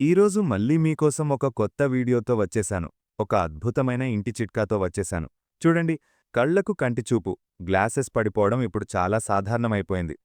ఈరోజు మళ్ళీ మీకోసం ఒక కొత్త వీడియోతో వచ్చేశాను. ఒక అద్భుతమైన ఇంటి చిట్కాతో వచ్చేశాను. చూడండి కళ్ళకు కంటిచూపు గ్లాసెస్ పడిపోవడం ఇప్పుడు చాలా సాధారణమైపోయింది.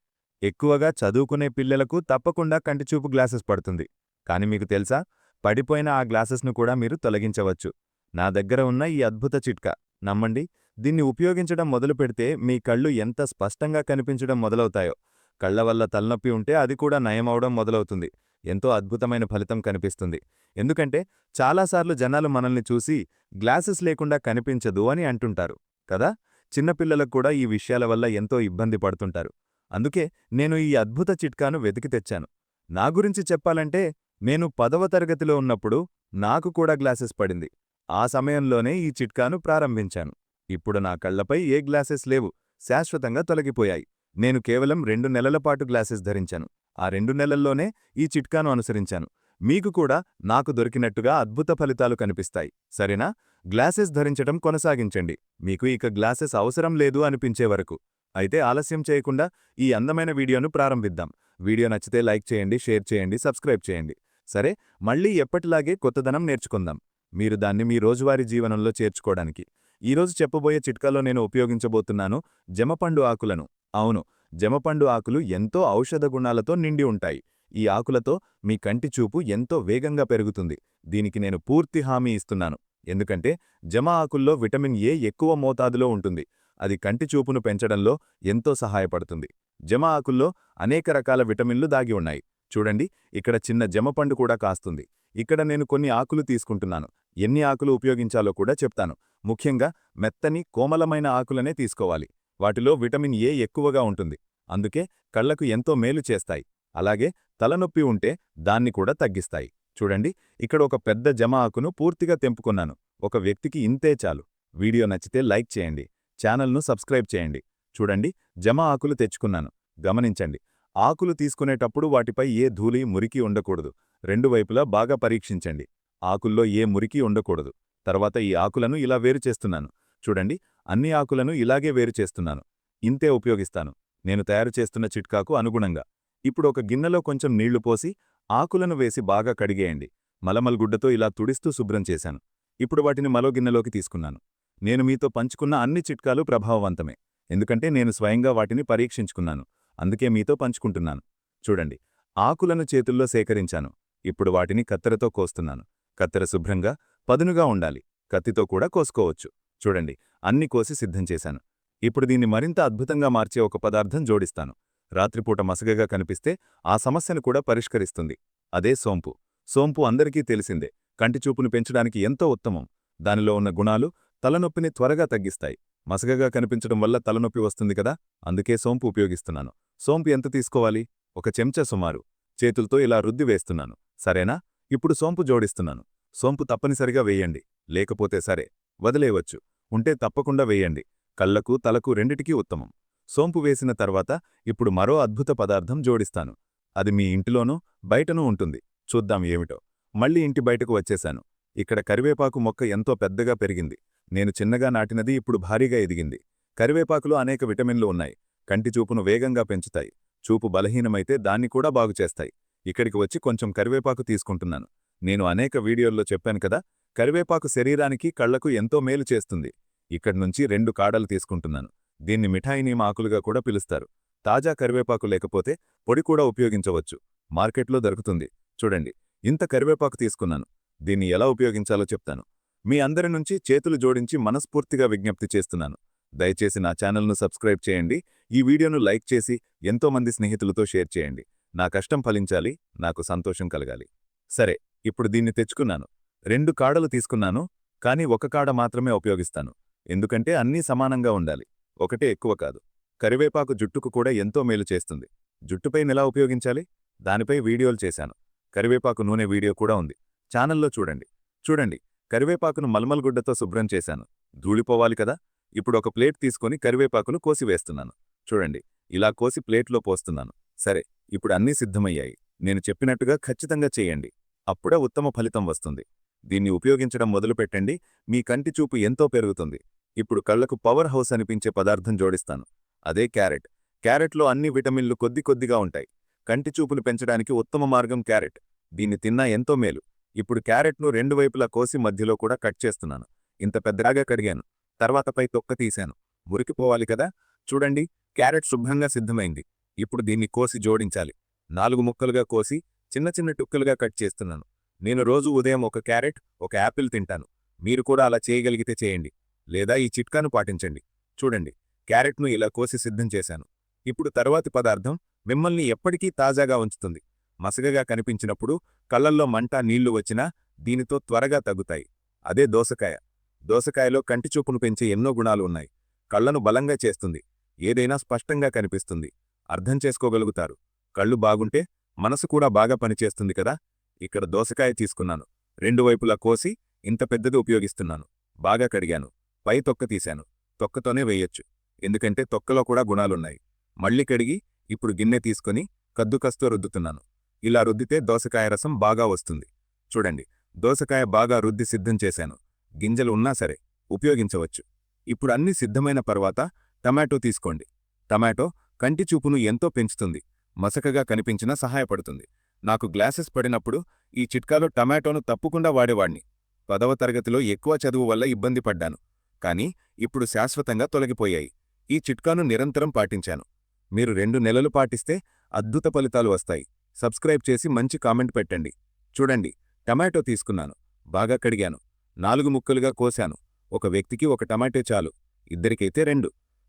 ఎక్కువగా చదువుకునే పిల్లలకు తప్పకుండా కంటిచూపు గ్లాసెస్ పడుతుంది. కాని మీకు తెలుసా పడిపోయిన ఆ గ్లాసెస్ను కూడా మీరు తొలగించవచ్చు. నా దగ్గర ఉన్న ఈ అద్భుత చిట్కా నమ్మండి దీన్ని ఉపయోగించడం మొదలు పెడితే మీ కళ్ళు ఎంత స్పష్టంగా కనిపించడం మొదలవుతాయో. కళ్ళ వల్ల తలనొప్పి ఉంటే అది కూడా నయమవడం మొదలవుతుంది. ఎంతో అద్భుతమైన ఫలితం కనిపిస్తుంది. ఎందుకంటే చాలాసార్లు జనాలు మనల్ని చూసి గ్లాసెస్ లేకుండా కనిపించదు అని అంటుంటారు కదా? చిన్నపిల్లలకు కూడా ఈ విషయాల వల్ల ఎంతో ఇబ్బంది పడుతుంటారు. అందుకే నేను ఈ అద్భుత చిట్కాను వెతికి తెచ్చాను. నా గురించి చెప్పాలంటే నేను పదవ తరగతిలో ఉన్నప్పుడు నాకు కూడా గ్లాసెస్ పడింది. ఆ సమయంలోనే ఈ చిట్కాను ప్రారంభించాను. ఇప్పుడు నా కళ్ళపై ఏ గ్లాసెస్ లేవు శాశ్వతంగా తొలగిపోయాయి. నేను కేవలం రెండు నెలల పాటు గ్లాసెస్ ధరించాను. ఆ రెండు నెలల్లోనే ఈ చిట్కాను అనుసరించాను. మీకు కూడా నాకు దొరికినట్టుగా అద్భుత ఫలితాలు కనిపిస్తాయి. సరేనా? గ్లాసెస్ ధరించటం కొనసాగించండి. మీకు ఇక గ్లాసెస్ అవసరం లేదు అనిపించే వరకు. అయితే ఆలస్యం చేయకుండా ఈ అందమైన వీడియోను ప్రారంభిద్దాం. వీడియో నచ్చితే లైక్ చేయండి షేర్ చేయండి సబ్స్క్రైబ్ చేయండి. సరే? మళ్ళీ ఎప్పటిలాగే కొత్తదనం నేర్చుకుందాం. మీరు దాన్ని మీ రోజువారీ జీవనంలో చేర్చుకోవడానికి. ఈరోజు చెప్పబోయే చిట్కాలో నేను ఉపయోగించబోతున్నాను జమపండు ఆకులను. అవును జమపండు ఆకులు ఎంతో ఔషధ గుణాలతో నిండి ఉంటాయి. ఈ ఆకులతో మీ కంటి చూపు ఎంతో వేగంగా పెరుగుతుంది. దీనికి నేను పూర్తి హామీ ఇస్తున్నాను. ఎందుకంటే జమ ఆకుల్లో విటమిన్ ఏ ఎక్కువ మోతాదులో ఉంటుంది. అది కంటి చూపును పెంచడంలో ఎంతో సహాయపడుతుంది. జమ ఆకుల్లో అనేక రకాల విటమిన్లు దాగి ఉన్నాయి. చూడండి ఇక్కడ చిన్న జమపండు కూడా కాస్తుంది. ఇక్కడ నేను కొన్ని ఆకులు తీసుకుంటున్నాను. ఎన్ని ఆకులు ఉపయోగించాలో కూడా చెప్తాను. ముఖ్యంగా మెత్తని కోమలమైన ఆకులనే తీసుకోవాలి. వాటిలో విటమిన్ ఏ ఎక్కువగా ఉంటుంది. అందుకే కళ్ళకు ఎంతో మేలు చేస్తాయి. అలాగే తలనొప్పి ఉంటే దాన్ని కూడా తగ్గిస్తాయి. చూడండి ఇక్కడ ఒక పెద్ద జమ ఆకును పూర్తిగా తెంపుకున్నాను. ఒక వ్యక్తికి ఇంతే చాలు. వీడియో నచ్చితే లైక్ చేయండి. ఛానల్ను సబ్స్క్రైబ్ చేయండి. చూడండి జమ ఆకులు తెచ్చుకున్నాను. గమనించండి ఆకులు తీసుకునేటప్పుడు వాటిపై ఏ ధూళి మురికి ఉండకూడదు. రెండు వైపులా బాగా పరీక్షించండి. ఆకుల్లో ఏ మురికి ఉండకూడదు. తర్వాత ఈ ఆకులను ఇలా వేరు చేస్తున్నాను. చూడండి అన్ని ఆకులను ఇలాగే వేరు చేస్తున్నాను. ఇంతే ఉపయోగిస్తాను. నేను తయారు చేస్తున్న చిట్కాకు అనుగుణంగా. ఇప్పుడు ఒక గిన్నెలో కొంచెం నీళ్ళు పోసి ఆకులను వేసి బాగా కడిగేయండి. మలమల్గుడ్డతో ఇలా తుడిస్తూ శుభ్రం చేశాను. ఇప్పుడు వాటిని మరో గిన్నెలోకి తీసుకున్నాను. నేను మీతో పంచుకున్న అన్ని చిట్కాలు ప్రభావవంతమే. ఎందుకంటే నేను స్వయంగా వాటిని పరీక్షించుకున్నాను. అందుకే మీతో పంచుకుంటున్నాను. చూడండి ఆకులను చేతుల్లో సేకరించాను. ఇప్పుడు వాటిని కత్తెరతో కోస్తున్నాను. కత్తెర శుభ్రంగా పదునుగా ఉండాలి. కత్తితో కూడా కోసుకోవచ్చు. చూడండి అన్ని కోసి సిద్ధం చేశాను. ఇప్పుడు దీన్ని మరింత అద్భుతంగా మార్చే ఒక పదార్థం జోడిస్తాను. రాత్రిపూట మసగగా కనిపిస్తే ఆ సమస్యను కూడా పరిష్కరిస్తుంది. అదే సోంపు. సోంపు అందరికీ తెలిసిందే. కంటిచూపును పెంచడానికి ఎంతో ఉత్తమం. దానిలో ఉన్న గుణాలు తలనొప్పిని త్వరగా తగ్గిస్తాయి. మసగగా కనిపించడం వల్ల తలనొప్పి వస్తుంది కదా? అందుకే సోంపు ఉపయోగిస్తున్నాను. సోంపు ఎంత తీసుకోవాలి? ఒక చెంచా సుమారు. చేతులతో ఇలా రుద్ది వేస్తున్నాను. సరేనా? ఇప్పుడు సోంపు జోడిస్తున్నాను. సోంపు తప్పనిసరిగా వేయండి. లేకపోతే సరే. వదిలేయవచ్చు. ఉంటే తప్పకుండా వేయండి. కళ్ళకు తలకు రెండిటికీ ఉత్తమం. సోంపు వేసిన తర్వాత ఇప్పుడు మరో అద్భుత పదార్థం జోడిస్తాను. అది మీ ఇంటిలోనూ బయటనూ ఉంటుంది. చూద్దాం ఏమిటో. మళ్ళీ ఇంటి బయటకు వచ్చేశాను. ఇక్కడ కరివేపాకు మొక్క ఎంతో పెద్దగా పెరిగింది. నేను చిన్నగా నాటినది ఇప్పుడు భారీగా ఎదిగింది. కరివేపాకులో అనేక విటమిన్లు ఉన్నాయి. కంటి చూపును వేగంగా పెంచుతాయి. చూపు బలహీనమైతే దాన్ని కూడా బాగుచేస్తాయి ఇక్కడికి వచ్చి కొంచెం కరివేపాకు తీసుకుంటున్నాను. నేను అనేక వీడియోల్లో చెప్పాను కదా కరివేపాకు శరీరానికి కళ్ళకు ఎంతో మేలు చేస్తుంది. ఇక్కడ్నుంచి రెండు కాడలు తీసుకుంటున్నాను. దీన్ని మిఠాయిని ఆకులుగా కూడా పిలుస్తారు. తాజా కరివేపాకు లేకపోతే పొడి కూడా ఉపయోగించవచ్చు. మార్కెట్లో దొరుకుతుంది. చూడండి ఇంత కరివేపాకు తీసుకున్నాను. దీన్ని ఎలా ఉపయోగించాలో చెప్తాను. మీ అందరి నుంచి చేతులు జోడించి మనస్ఫూర్తిగా విజ్ఞప్తి చేస్తున్నాను. దయచేసి నా ఛానల్ను సబ్స్క్రైబ్ చేయండి. ఈ వీడియోను లైక్ చేసి ఎంతోమంది స్నేహితులతో షేర్ చేయండి. నా కష్టం ఫలించాలి. నాకు సంతోషం కలగాలి. సరే ఇప్పుడు దీన్ని తెచ్చుకున్నాను. రెండు కాడలు తీసుకున్నాను కానీ ఒక కాడ మాత్రమే ఉపయోగిస్తాను. ఎందుకంటే అన్నీ సమానంగా ఉండాలి. ఒకటే ఎక్కువ కాదు. కరివేపాకు జుట్టుకు కూడా ఎంతో మేలు చేస్తుంది. జుట్టుపై ఎలా ఉపయోగించాలి? దానిపై వీడియోలు చేశాను. కరివేపాకు నూనె వీడియో కూడా ఉంది. ఛానల్లో చూడండి. చూడండి. కరివేపాకును మల్మల్గుడ్డతో శుభ్రం చేశాను. ధూళిపోవాలి కదా? ఇప్పుడు ఒక ప్లేట్ తీసుకొని కరివేపాకును కోసివేస్తున్నాను. చూడండి. ఇలా కోసి ప్లేట్లో పోస్తున్నాను. సరే ఇప్పుడు అన్నీ సిద్ధమయ్యాయి. నేను చెప్పినట్టుగా ఖచ్చితంగా చేయండి. అప్పుడే ఉత్తమ ఫలితం వస్తుంది. దీన్ని ఉపయోగించడం మొదలుపెట్టండి. మీ కంటి చూపు ఎంతో పెరుగుతుంది. ఇప్పుడు కళ్ళకు పవర్ హౌస్ అనిపించే పదార్థం జోడిస్తాను. అదే క్యారెట్. క్యారెట్లో అన్ని విటమిన్లు కొద్ది కొద్దిగా ఉంటాయి. కంటి చూపులు పెంచడానికి ఉత్తమ మార్గం క్యారెట్. దీన్ని తిన్నా ఎంతో మేలు. ఇప్పుడు క్యారెట్ను రెండు వైపులా కోసి మధ్యలో కూడా కట్ చేస్తున్నాను. ఇంత పెద్దగా కడిగాను. తర్వాత పై తొక్క తీశాను. మురికిపోవాలి కదా? చూడండి క్యారెట్ శుభ్రంగా సిద్ధమైంది. ఇప్పుడు దీన్ని కోసి జోడించాలి. నాలుగు ముక్కలుగా కోసి చిన్న చిన్న టుక్కలుగా కట్ చేస్తున్నాను. నేను రోజు ఉదయం ఒక క్యారెట్ ఒక యాపిల్ తింటాను. మీరు కూడా అలా చేయగలిగితే చేయండి. లేదా ఈ చిట్కాను పాటించండి. చూడండి క్యారెట్ను ఇలా కోసి సిద్ధం చేశాను. ఇప్పుడు తరువాతి పదార్థం మిమ్మల్ని ఎప్పటికీ తాజాగా ఉంచుతుంది. మసగగా కనిపించినప్పుడు కళ్ళల్లో మంట నీళ్ళు వచ్చినా దీనితో త్వరగా తగ్గుతాయి. అదే దోసకాయ. దోసకాయలో కంటిచూపును పెంచే ఎన్నో గుణాలు ఉన్నాయి. కళ్ళను బలంగా చేస్తుంది. ఏదైనా స్పష్టంగా కనిపిస్తుంది. అర్థం చేసుకోగలుగుతారు. కళ్ళు బాగుంటే మనసు కూడా బాగా పనిచేస్తుంది కదా? ఇక్కడ దోసకాయ తీసుకున్నాను. రెండు వైపులా కోసి ఇంత పెద్దది ఉపయోగిస్తున్నాను. బాగా కడిగాను. పై తొక్క తీశాను. తొక్కతోనే వేయొచ్చు. ఎందుకంటే తొక్కలో కూడా గుణాలున్నాయి. మళ్ళీ కడిగి ఇప్పుడు గిన్నె తీసుకొని కద్దుకస్తూ రుద్దుతున్నాను. ఇలా రుద్దితే దోసకాయ రసం బాగా వస్తుంది. చూడండి. దోసకాయ బాగా రుద్ది సిద్ధం చేశాను. గింజలు ఉన్నా సరే ఉపయోగించవచ్చు. ఇప్పుడు అన్ని సిద్ధమైన తర్వాత టమాటో తీసుకోండి. టమాటో కంటి చూపును ఎంతో పెంచుతుంది. మసకగా కనిపించినా సహాయపడుతుంది. నాకు గ్లాసెస్ పడినప్పుడు ఈ చిట్కాలో టమాటోను తప్పకుండా వాడేవాణ్ణి పదవ తరగతిలో ఎక్కువ చదువు వల్ల ఇబ్బంది పడ్డాను. కానీ ఇప్పుడు శాశ్వతంగా తొలగిపోయాయి. ఈ చిట్కాను నిరంతరం పాటించాను. మీరు రెండు నెలలు పాటిస్తే అద్భుత ఫలితాలు వస్తాయి. సబ్స్క్రైబ్ చేసి మంచి కామెంట్ పెట్టండి. చూడండి టమాటో తీసుకున్నాను. బాగా కడిగాను. నాలుగు ముక్కలుగా కోశాను ఒక వ్యక్తికి ఒక టమాటో చాలు. ఇద్దరికైతే రెండు.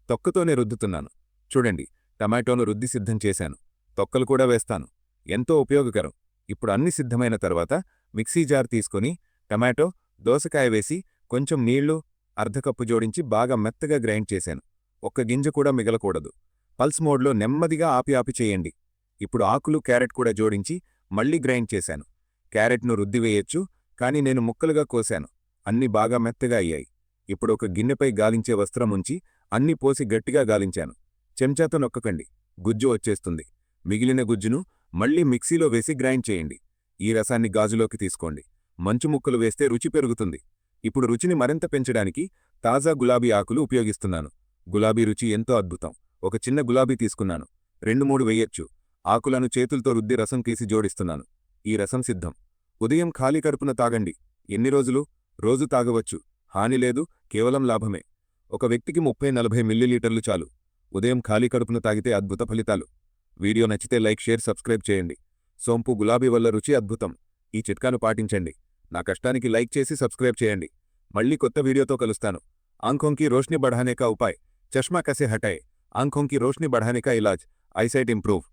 తొక్కతోనే రుద్దుతున్నాను. చూడండి టమాటోను రుద్ది సిద్ధం చేశాను. తొక్కలు కూడా వేస్తాను. ఎంతో ఉపయోగకరం. ఇప్పుడు అన్ని సిద్ధమైన తర్వాత మిక్సీ జార్ తీసుకొని టమాటో దోసకాయ వేసి కొంచెం నీళ్ళు అర్ధకప్పు జోడించి బాగా మెత్తగా గ్రైండ్ చేశాను. ఒక్క గింజ కూడా మిగలకూడదు. పల్స్ మోడ్లో నెమ్మదిగా ఆపి ఆపి చేయండి. ఇప్పుడు ఆకులు క్యారెట్ కూడా జోడించి మళ్ళీ గ్రైండ్ చేశాను. క్యారెట్ను రుద్దివేయొచ్చు కానీ నేను ముక్కలుగా కోశాను అన్ని బాగా మెత్తగా అయ్యాయి. ఇప్పుడు ఒక గిన్నెపై గాలించే వస్త్రం ఉంచి అన్ని పోసి గట్టిగా గాలించాను. చెంచాతో నొక్కకండి. గుజ్జు వచ్చేస్తుంది. మిగిలిన గుజ్జును మళ్ళీ మిక్సీలో వేసి గ్రైండ్ చేయండి. ఈ రసాన్ని గాజులోకి తీసుకోండి. మంచు ముక్కలు వేస్తే రుచి పెరుగుతుంది. ఇప్పుడు రుచిని మరింత పెంచడానికి తాజా గులాబీ ఆకులు ఉపయోగిస్తున్నాను. గులాబీ రుచి ఎంతో అద్భుతం. ఒక చిన్న గులాబీ తీసుకున్నాను. రెండు మూడు వెయ్యొచ్చు ఆకులను చేతులతో రుద్ది రసం తీసి జోడిస్తున్నాను. ఈ రసం సిద్ధం. ఉదయం ఖాళీ కడుపున తాగండి. ఎన్ని రోజులు? రోజు తాగవచ్చు. హాని లేదు కేవలం లాభమే. ఒక వ్యక్తికి ముప్పై నలభై మిల్లీలీటర్లు చాలు. ఉదయం ఖాళీ కడుపున తాగితే అద్భుత ఫలితాలు. వీడియో నచ్చితే లైక్ షేర్ సబ్స్క్రైబ్ చేయండి. సోంపు గులాబీ వల్ల రుచి అద్భుతం. ఈ చిట్కాను పాటించండి. నా కష్టానికి లైక్ చేసి సబ్స్క్రైబ్ చేయండి. మళ్ళీ కొత్త వీడియోతో కలుస్తాను. ఆంఖోంకి రోష్ని బఢానేకా ఉపాయ్. చష్మా కసే హటాయ్ ఆంఖోంకి రోష్ని బఢానేకా ఇలాజ్. Eyesight improve.